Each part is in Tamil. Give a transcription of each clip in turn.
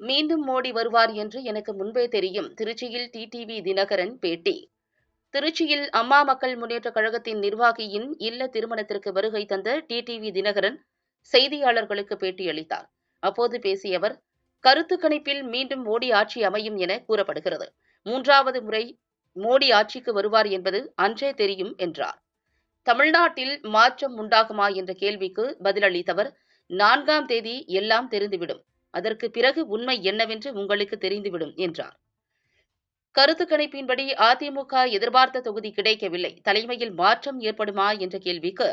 மீண்டும் மோடி வருவார் என்று எனக்கு முன்பே தெரியும். திருச்சியில் டிடிவி தினகரன் பேட்டி. திருச்சியில் அம்மா மக்கள் முன்னேற்ற கழகத்தின் நிர்வாகியின் இல்ல திருமணத்திற்கு வருகை தந்த டிடிவி தினகரன் செய்தியாளர்களுக்கு பேட்டியளித்தார் அப்போது பேசிய அவர் கருத்து கணிப்பில் மீண்டும் மோடி ஆட்சி அமையும் என கூறப்படுகிறது. மூன்றாவது முறை மோடி ஆட்சிக்கு வருவார் என்பது அன்றே தெரியும் என்றார். தமிழ்நாட்டில் மாற்றம் உண்டாகுமா என்ற கேள்விக்கு பதிலளித்தவர் நான்காம் தேதி எல்லாம் தெரிந்துவிடும். அதற்கு பிறகு உண்மை என்னவென்று உங்களுக்கு தெரிந்துவிடும் என்றார். கருத்து கணிப்பின்படி அதிமுக எதிர்பார்த்த தொகுதி கிடைக்கவில்லை. தலைமையில் மாற்றம் ஏற்படுமா என்ற கேள்விக்கு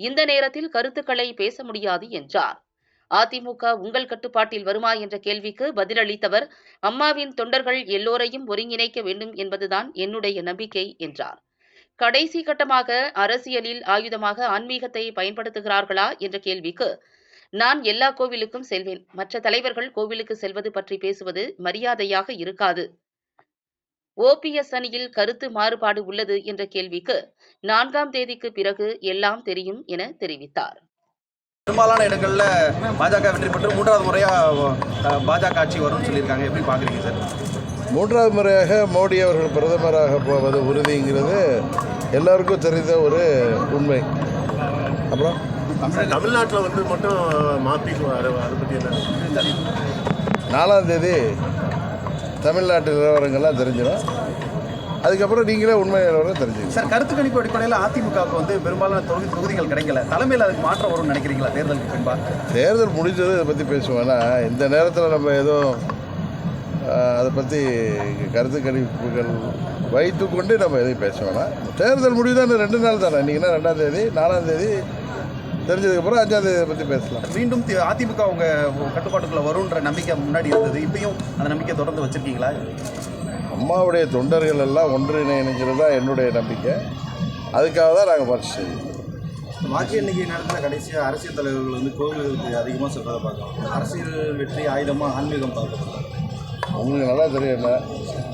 இந்த நேரத்தில் கருத்துக்களை பேச முடியாது என்றார். அதிமுக உங்கள் கட்டுப்பாட்டில் வருமா என்ற கேள்விக்கு பதிலளித்தவர் அம்மாவின் தொண்டர்கள் எல்லோரையும் ஒருங்கிணைக்க வேண்டும் என்பதுதான் என்னுடைய நம்பிக்கை என்றார். கடைசி கட்டமாக அரசியலில் ஆயுதமாக ஆன்மீகத்தை பயன்படுத்துகிறார்களா என்ற கேள்விக்கு நான் எல்லா கோவிலுக்கும் செல்வேன். மற்ற தலைவர்கள் கோவிலுக்கு செல்வது பற்றி பேசுவது மரியாதையாக இருக்காது. ஓபிஎஸ் அணியில் கருத்து மாறுபாடு உள்ளது என்ற கேள்விக்கு நான்காம் தேதிக்கு பிறகு எல்லாம் தெரியும் என தெரிவித்தார். பெரும்பாலான இடங்களில் பாஜக வெற்றி பெற்று மூன்றாவது முறையாக பாஜக ஆட்சி வரும்னு சொல்லியிருக்காங்க. எப்படி பார்க்குறீங்க சார்? மூன்றாவது முறையாக மோடி அவர்கள் பிரதமராக போவது உறுதிங்கிறது எல்லாருக்கும் தெரிந்த ஒரு உண்மை. அப்புறம்? தமிழ்நாட்டில் வந்து மட்டும் மாற்றிக்குவோம் அதை அதை பற்றி என்ன? நாலாம் தேதி தமிழ்நாட்டு நிலவரங்கள்லாம் தெரிஞ்சிடும். அதுக்கப்புறம் நீங்களே உண்மை நிலவரம் தெரிஞ்சுக்கணும் சார் கருத்து கணிப்பு அடிப்படையில் அதிமுகவுக்கு வந்து பெரும்பாலான தொகுதி தொகுதிகள் கிடைக்கல. தலைமையில் அதுக்கு மாற்றம் வரும்னு நினைக்கிறீங்களா தேர்தலுக்கு பின்பா? தேர்தல் முடிஞ்சது இதை பற்றி பேசுவேன்னா இந்த நேரத்தில் நம்ம எதுவும் அதை பற்றி கருத்து கணிப்புகள் வைத்துக்கொண்டு நம்ம எதையும் பேச வேணாம். தேர்தல் முடிவு தான் ரெண்டு நாள் தானே. இன்றைக்கினா ரெண்டாம் தேதி நாலாம் தேதி தெரிஞ்சதுக்கப்புறம் அஞ்சாம் தேதி பற்றி பேசலாம். மீண்டும் அதிமுக உங்க கட்டுப்பாட்டுக்குள்ள வரும்ன்ற நம்பிக்கை முன்னாடி இருந்தது. இப்பயும் அந்த நம்பிக்கை தொடர்ந்து வச்சிருக்கீங்களா? அம்மாவுடைய தொண்டர்கள் எல்லாம் ஒன்றிணைங்கிறது தான் என்னுடைய நம்பிக்கை. அதுக்காக தான் நாங்கள் முயற்சி செய்வோம் வாக்கு எண்ணிக்கை நேரத்தில் கடைசியாக அரசியல் தலைவர்கள் வந்து கோவில்களுக்கு அதிகமாக சொல்கிறத பார்க்கலாம். அரசியல் வெற்றி ஆயுதமாக ஆன்மீகம் பார்க்கலாம். உங்களுக்கு நல்லா தெரியும் என்ன?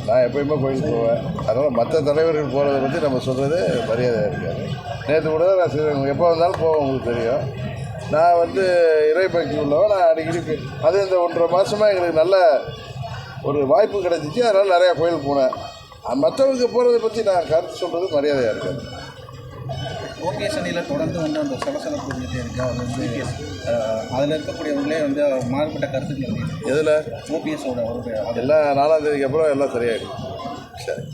நான் எப்பயுமே கோயிலுக்கு போவேன் அதனால் மற்ற தலைவர்கள் போகிறத பற்றி நம்ம சொல்கிறது மரியாதையாக இருக்காது. நேற்று கூட நான் ஸ்ரீரங்கம் எப்போ வந்தாலும் போவேன் உங்களுக்கு தெரியும். நான் வந்து இறைபக்தி உள்ளவன் நான் அடிக்கடி அது இந்த ஒன்றரை மாதமாக எங்களுக்கு நல்ல ஒரு வாய்ப்பு கிடைச்சிச்சு. அதனால் நிறையா கோயில் போனேன். மற்றவங்க போகிறத பற்றி நான் கருத்து சொல்கிறது மரியாதையாக இருக்காது. ஓபிஎஸ் அணியில் தொடர்ந்து வந்து அந்த சலசலப்பு இருந்துகிட்டே இருக்கு. அது வந்து அதில் இருக்கக்கூடியவங்களே வந்து மாறுபட்ட கருத்துக்கள் எதில்? ஓபிஎஸோட ஒரு எல்லாம் நாலாம் தேதிக்கு அப்புறம் எல்லாம் சரியாயிடும். சரி.